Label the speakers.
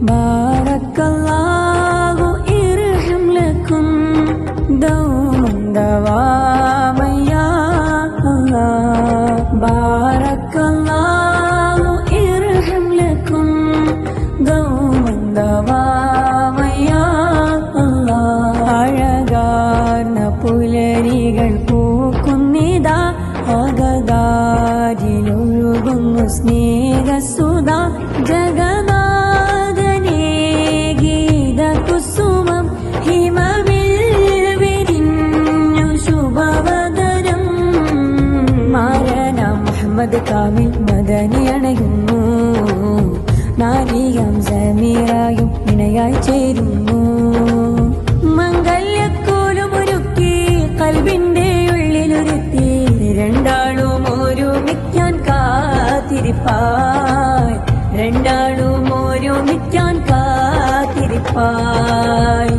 Speaker 1: بارك الله ارحم لكم دوما دواما يا الله بارك الله ارحم لكم دوما دواما يا الله അഴകാർന്ന പുലരികൾ പൂക്കുന്നിതാ അകതാരിലൊഴുകുന്നു സ്നേഹസുത മുഹമ്മദ് കാമിൽ മദനി അണയുന്നു. നാരികം സമീറായും ഇണയായി ചേരുന്നു. മംഗല്യക്കോലുമൊരുക്കി കൽവിന്റെ ഉള്ളിലൊരുത്തി രണ്ടാളും ഒരുമിക്കാൻ കാത്തിരിപ്പായി. രണ്ടാളും ഒരുമിക്കാൻ കാത്തിരിപ്പായി.